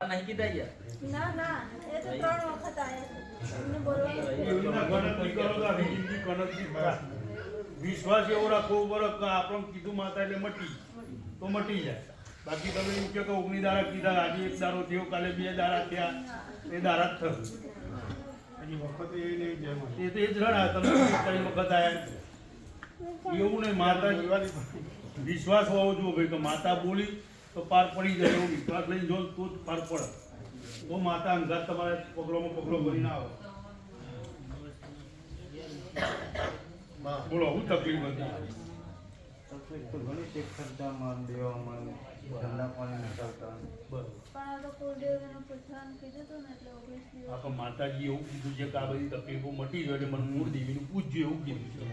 નહીં કીધા ના ના એ તો ત્રણ વખત. વિશ્વાસ એવો રાખવો ઉપર આપણે કીધું માતા એટલે મટી. તો મટી જાય. બાકી તમે એમ કહો કે ઓગણી દારા કીધા આજે એક દારો થયો કાલે બે દારા થયા. એ દારા જ થયું. હજી વખત એ નહીં એ તો એ જ રણા તમે વખત આવ્યા એવું નહીં માતા વિશ્વાસ હોવો જોઈએ ભાઈ કે માતા બોલી તો પાર પડી જાય એવો વિશ્વાસ લઈને જો તો જ પાર પડે. તો માતા અંગાત તમારે પગલોમાં પગલો ભરીને આવે. બોલો હું તકલીફ હતી? તકલીફ તો ઘણી છે ખર્ચામાં દેવામાં ધંધા પાણી નીકળતા બરોબર. પણ આ તો કુળદેવીનું પૂછવાનું કીધું હતું ને એટલે ઓગણીસ દિવસ. આ પણ માતાજી એવું કીધું છે કે આ બધી તકલીફો મટી ગયો એટલે મને મૂળ દેવીનું પૂજ્યું એવું કીધું છે.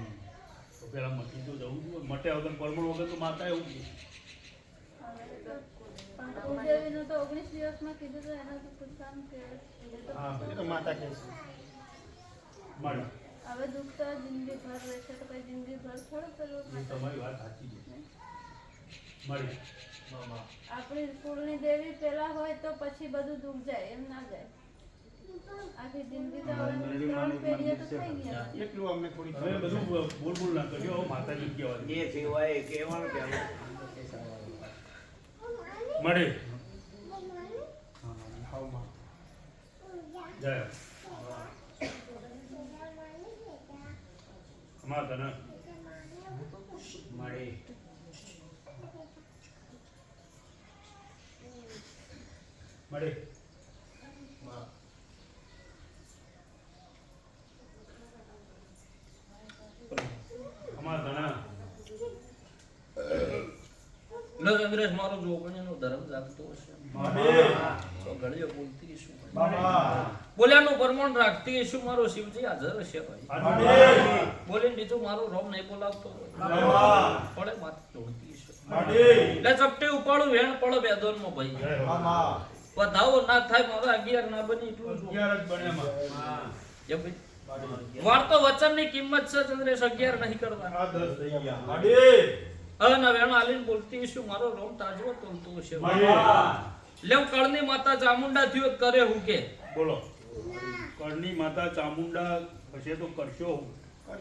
તો પેલા મટી તો જવું જોઈએ. મટ્યા વગર પરમણ વગર તો માતા એવું કીધું. હવે દુઃખ તો જિંદગી ભર રહેશે તો કઈ જિંદગી ભર થોડું કરવું તમારી વાત સાચી છે. મળી આપણી કુળની દેવી પેલા હોય તો પછી બધું દુઃખ જાય એમ ના જાય. આખી જિંદગી તો ત્રણ પેઢીઓ તો થઈ ગયા. એટલું અમને થોડી હવે બધું બોલ બોલ ના કર્યો માતાજી કહેવાય જે સિવાય કહેવાનું કે અમે મળે હાવમાં જય અમાર તને મળી મળે અમાર તને અંગ્રેજ મારો જોગણીનો ધર્મ જાગતો હશે. તો ઘડીઓ બોલતી શું બોલ્યાનું પરમણ રાખતી શું મારો શિવજી હાજર હશે ભાઈ. બોલીને બીજું મારો રોમ નહીં બોલાવતો પડે માથે જોડતી છે એટલે ચપટી ઉપાડું વેણ પડે બેદોનમાં ભાઈ. વધાવો ના થાય મારો અગિયાર ના બની એટલું જો. ભાઈ. વાર્તો વચનની કિંમત છે ચંદ્રેશ અગિયાર નહીં કરવા આ દસ થઈ ગયા અને વેણ આલીને બોલતી શું? મારો રોમ તાજવો તોલતો હશે. લેવ કળની માતા ચામુંડા થયો તો કરે હું કે? બોલો. કરણી માતા ચામુંડા હશે તો કરશો હું.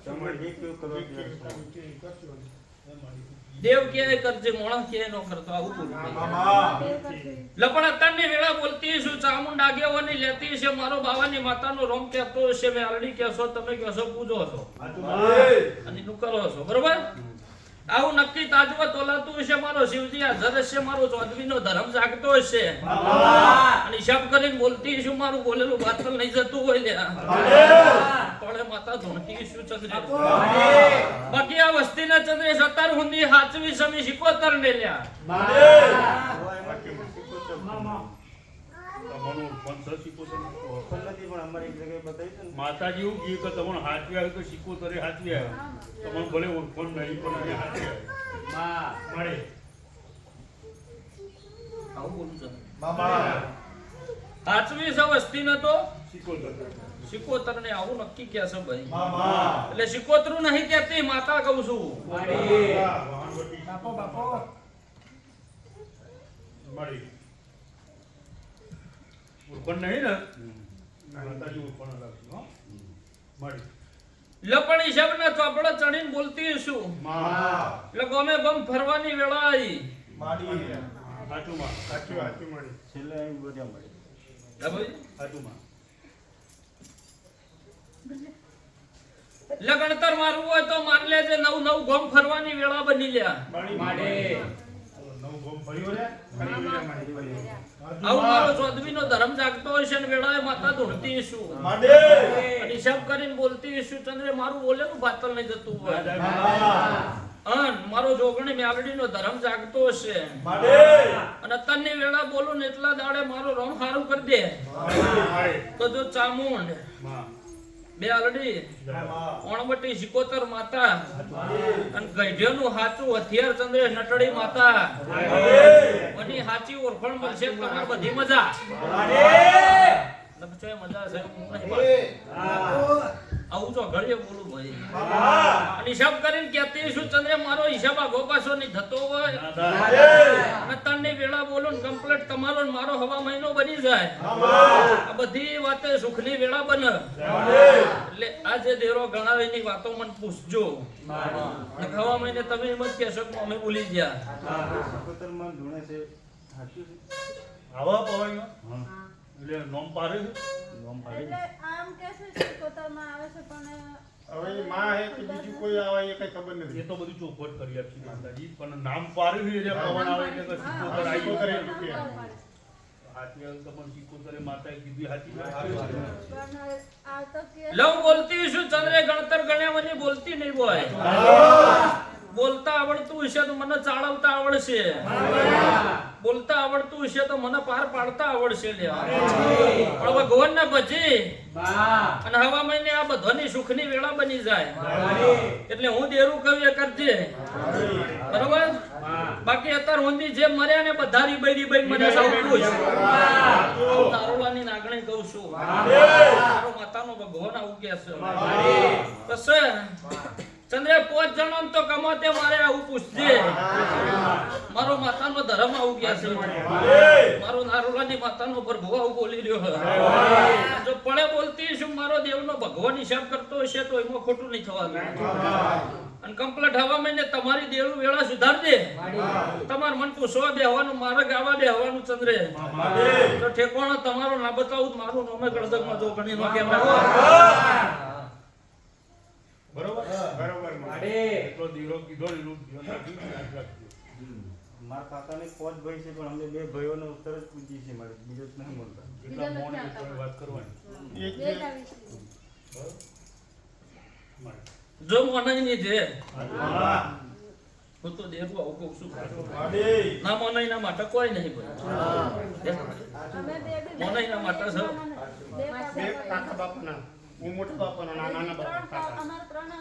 તમારે એક એવું કરવા દેવ કે કરજે મોણા કે નો કરતો આવું બોલું. લપણ અત્યારની વેળા બોલતી છું ચામુંડા આગેવાની લેતી છે મારો બાવાની માતાનો રોમ કહેતો હશે મેં આલડી કહેશો તમે કહેશો પૂજો છો. અને નું કરો છો. બરોબર? આવું નક્કી તાજવા તોલાતું હશે મારો શિવજી આ હશે મારો ચૌધરીનો ધર્મ જાગતો હશે. અને હિસાબ કરીને બોલતી છું મારું બોલેલું બાતલ નહીં જતું હોય લે પડે માતા ધોણતી શું ચંદ્રેશ બાકી આ વસ્તીના ચંદ્રેશ અત્યાર સુધી હાચવી સમી શીખોતર ને લ્યા. નથી પણ અમારે એક જગ્યાએ બતાવી છે ને. માતાજી એવું કહ્યું કે તમને હાથવી આવ્યું તો શીખો તરે આવ્યો તમને ભલે ઓળખણ નહીં પણ અમે હાચવ્યા મળે. આવું બોલું છું વસ્તી ન તો? સિકોતર તરે ને આવું નક્કી કે છે ભાઈ? એટલે શિકોતરું નહીં કહેતી માતા કહું છું મળી. ઓળખણ નહીં ને માતાજી ઓળખણ રાખજો. મળી. લપણી શબ્દ આપણે ચડીને બોલતી છું એટલે ગમે ગમ ફરવાની વેળા આવી સાચું માં સાચું સાચું મળી છેલ્લે અહીં બધા મળી. હે ભાઈ. સાચું માં એટલે ગણતર મારવું હોય તો માન લેજે. નવ નવ ગમ ફરવાની વેળા બની લ્યા. આવું મારો ચોદવીનો ધર્મ જાગતો હશે ને વેળાએ માતા ધોળતી છું. અને હિસાબ કરીને બોલતી છું ચંદ્રે મારું બોલેલું બાતલ નહીં જતું હોય. અન મારો જોગણી મેલડીનો ધર્મ જાગતો હશે. અને તનની વેળા બોલું ને એટલા દાડે મારો રંગ સારું કરી દે. તો જો ચામુંડ. બે આલડી. ઓણબટી સિકોતર માતા. અને ગઢિયાનું હાચું હથિયાર ચંદ્ર નટડી માતા. બધી હાચી ઓળખણ મળશે તમને બધી મજા. મજા છે. આવું હું તો ઘડીએ બોલું ભાઈ અને હિસાબ કરીને કહેતી શું ચંદ્રે મારો હિસાબ આ ગોપાસો ની થતો હોય. અને ત્રણની વેળા બોલો ને કમ્પ્લીટ તમારો ને મારો હવા મહિનો બની જાય. આ બધી વાતે સુખની વેળા બને. એટલે આ જે દેરો ગણાવે ની વાતો મને પૂછજો. ને હવા મહિને તમે એમ જ કહેશો કે અમે ભૂલી ગયા. આવા પવાઈમાં હા. એટલે નોમ પારે નોમ પારે એટલે આમ કે છે કોતરમાં આવે છે પણ હવે માં હે કે બીજું કોઈ આવે એ કઈ ખબર નથી. એ તો બધું ચોખવટ કરી આપી માતાજી પણ નામ પાર્યું છે એટલે પવન આવે એટલે કે સિકોતર આવ્યો રૂપિયા. હાથી અંક પણ સિકોતરે માતાએ કીધી હાથી લવ બોલતી શું? ચંદ્રે ગણતર ગણ્યા મને બોલતી નહીં બોય બોલતા આવડતું હશે તો મને ચાળવતા આવડશે. બોલતા આવડતું હશે તો મને પાર પાડતા આવડશે લ્યા પણ ભગવાન ને ભજી. અને હવા મહિને આ બધાની સુખની વેળા બની જાય. એટલે હું દેરું કહ્યું એ કરજે. બરોબર. બાકી અત્યારે ઊંધી જે મર્યા ને બધા રીબાઈ રીબાઈ મને સૌ હું નારોલાની નાગણી કહું છું. તારો માતાનો ભગવાન આવું કે છે. પછી ચંદ્રે પાંચ જણો તો ગમો તે મારે આવું પૂછજે. મારો માતાનો ધર્મ આવું ગયા છે. મારો નારોલાની માતાનો પ્રભુ આવું બોલી રહ્યો જો પણે બોલતી છું, મારો દેવનો ભગવાન હિસાબ કરતો હશે તો એમાં ખોટું નહીં થવાનું. અને કમ્પ્લેટ હવા મહિને તમારી દેવનું વેળા સુધારજે. તમાર મન પૂછવા બેહવાનું, મારે ગાવા બેહવાનું ચંદ્રે. તો ઠેકોણો તમારો ના બતાવું, મારું નોમે કળદકમાં જો ગણી નો કેમ રાખો બરોબર માં. એટલો દીરો કીધો લીલું રાખજો. મારા કાકાને પાંચ ભાઈ છે પણ અમને બે ભાઈઓને ઉત્તર જ પૂછી છે મારે બીજો જ નહીં બોલતા એટલા એટલી વાત કરવાની. એક જે. જો મનાઈ ની છે. હું. તો દેખું આવું કહું છું. ના મનાઈ ના માટે કોઈ નહીં ભાઈ અમે મોનાઈ ના માટે બે કાકા બાપાના. હું મોટો બાપાનો ના નાના બાપા કાકા. અમારા ત્રણ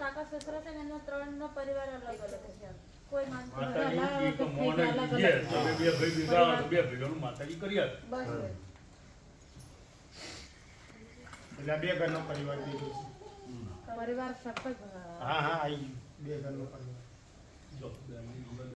કાકા સસરા છે ને એમનો ત્રણનો પરિવાર અલગ અલગ છે. કોઈ માતાજી જ. તમે બે ભાઈ ભેગા બે ભાઈઓનું માતાજી કરી બસ એટલે બે ઘરનો પરિવાર દીધો છે. પરિવાર સખત હા હા આવી બે ઘરનો પરિવાર. જો,